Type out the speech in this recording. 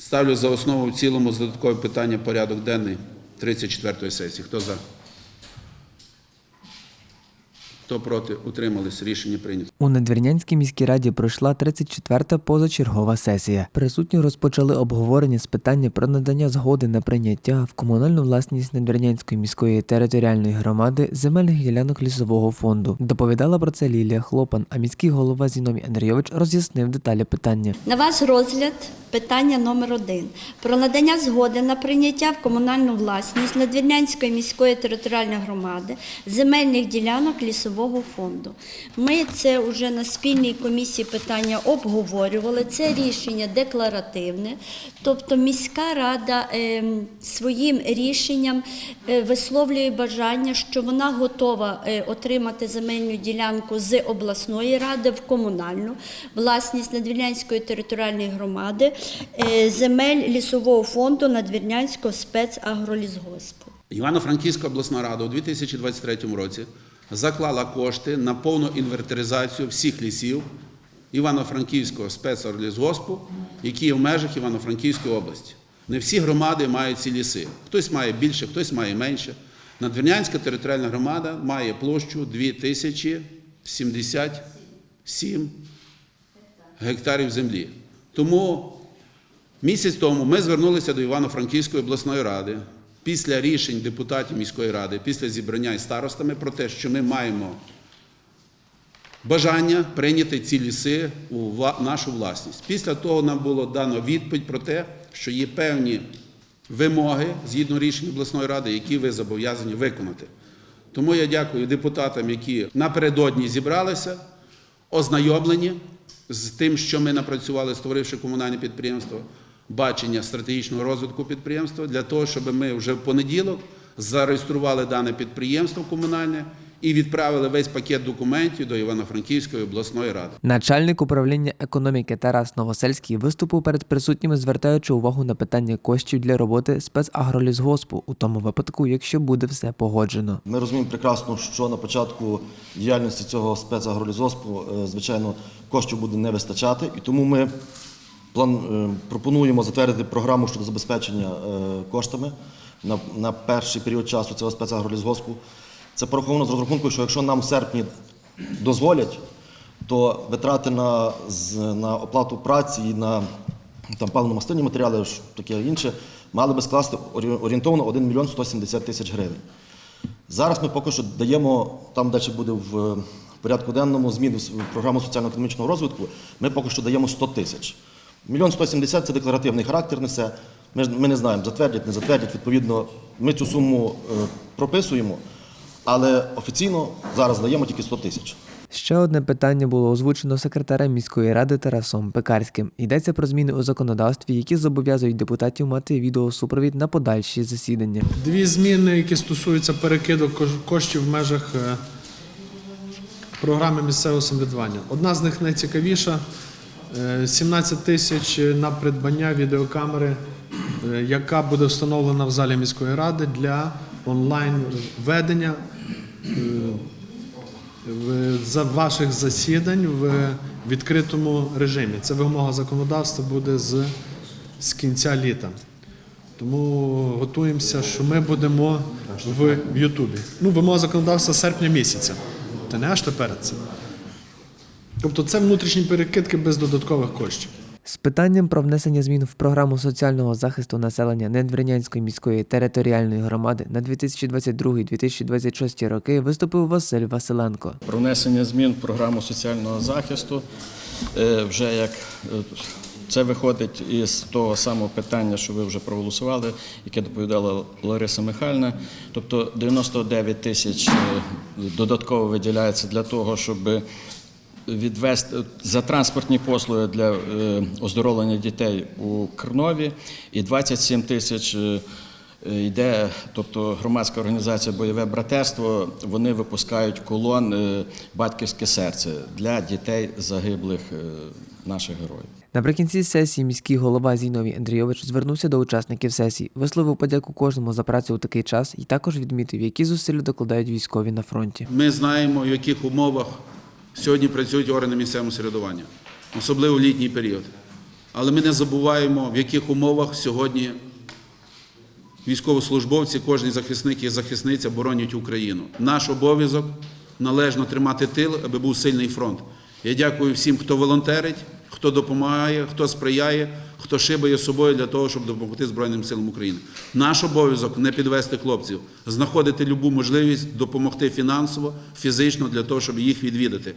Ставлю за основу в цілому з додаткове питання порядок денний 34-ї сесії. Хто за? Хто проти? Утримались. Рішення прийнято. У Надвірнянській міській раді пройшла 34-та позачергова сесія. Присутні розпочали обговорення з питання про надання згоди на прийняття в комунальну власність Надвірнянської міської територіальної громади земельних ділянок лісового фонду. Доповідала про це Лілія Хлопан, а міський голова Зіновій Андрійович роз'яснив деталі питання. На ваш розгляд питання номер один про надання згоди на прийняття в комунальну власність Надвірнянської міської територіальної громади земельних ділянок лісового фонду. Ми це вже на спільній комісії питання обговорювали. Це рішення декларативне, тобто міська рада ем, своїм рішенням е, висловлює бажання, що вона готова е, отримати земельну ділянку з обласної ради в комунальну власність Надвірнянської територіальної громади, е, земель лісового фонду Надвірнянського спецагролісгоспу. Івано-Франківська обласна рада у 2023 році заклала кошти на повну інвентаризацію всіх лісів Івано-Франківського спецорлісгоспу, які є в межах Івано-Франківської області. Не всі громади мають ці ліси. Хтось має більше, хтось має менше. Надвірнянська територіальна громада має площу 2077 гектарів землі. Тому Місяць тому ми звернулися до Івано-Франківської обласної ради після рішень депутатів міської ради, після зібрання із старостами про те, що ми маємо бажання прийняти ці ліси у нашу власність. Після того нам було дано відповідь про те, що є певні вимоги згідно рішень обласної ради, які ви зобов'язані виконати. Тому я дякую депутатам, які напередодні зібралися, ознайомлені з тим, що ми напрацювали, створивши комунальне підприємство, бачення стратегічного розвитку підприємства, для того, щоб ми вже в понеділок зареєстрували дане підприємство комунальне і відправили весь пакет документів до Івано-Франківської обласної ради. Начальник управління економіки Тарас Новосельський виступив перед присутніми, звертаючи увагу на питання коштів для роботи спецагролісгоспу у тому випадку, якщо буде все погоджено. Ми розуміємо прекрасно, що на початку діяльності цього спецагролізоспу, е, звичайно, коштів буде не вистачати, і тому ми план, е, пропонуємо затвердити програму щодо забезпечення е, коштами на, на перший період часу цього спецагролізгоспу. Це пораховано з розрахунку, що якщо нам в серпні дозволять, то витрати на, на оплату праці і на там паливно-мастильні матеріали, таке інше, мали би скласти орієнтовно 1 мільйон 170 тисяч гривень. Зараз ми поки що даємо, там далі буде в порядку денному зміни в програму соціально-економічного розвитку, ми поки що даємо 100 тисяч. Мільйон 170 – це декларативний характер несе. Ми, ж- ми не знаємо, затвердять, не затвердять. Відповідно, ми цю суму е, прописуємо, але офіційно зараз даємо тільки 100 тисяч. Ще одне питання було озвучено секретарем міської ради Тарасом Пекарським. Йдеться про зміни у законодавстві, які зобов'язують депутатів мати відеосупровід на подальші засідання. Дві зміни, які стосуються перекиду кош- коштів в межах е, програми місцевого самоврядування. Одна з них найцікавіша 17 тисяч на придбання відеокамери, е, яка буде встановлена в залі міської ради для онлайн ведення е, ваших засідань в відкритому режимі. Це вимога законодавства буде з, з кінця літа. Тому готуємося, що ми будемо в, Ютубі. Ну, вимога законодавства серпня місяця. Та не аж тепер це. Тобто це внутрішні перекидки без додаткових коштів. З питанням про внесення змін в програму соціального захисту населення Недвірнянської міської територіальної громади на 2022-2026 роки виступив Василь Василенко. Про внесення змін в програму соціального захисту. Е, Вже як е, це виходить із того самого питання, що ви вже проголосували, яке доповідала Лариса Михайлівна. Тобто 99 тисяч е, додатково виділяється для того, щоб відвести за транспортні послуги для е, оздоровлення дітей у Кернові, і 27 тисяч. е, Йде, тобто громадська організація Бойове братерство, вони випускають колон е, Батьківське серце для дітей загиблих е, наших героїв. Наприкінці сесії міський голова Зіновій Андрійович звернувся до учасників сесії, висловив подяку кожному за працю у такий час і також відмітив, які зусилля докладають військові на фронті. Ми знаємо, в яких умовах сьогодні працюють органи місцевого середування, особливо в літній період. Але ми не забуваємо, в яких умовах сьогодні військовослужбовці, кожен захисник і захисниця боронять Україну. Наш обов'язок належно тримати тил, аби був сильний фронт. Я дякую всім, хто волонтерить, хто допомагає, хто сприяє, хто шибає собою для того, щоб допомогти Збройним силам України. Наш обов'язок не підвести хлопців, знаходити любу можливість допомогти фінансово, фізично для того, щоб їх відвідати.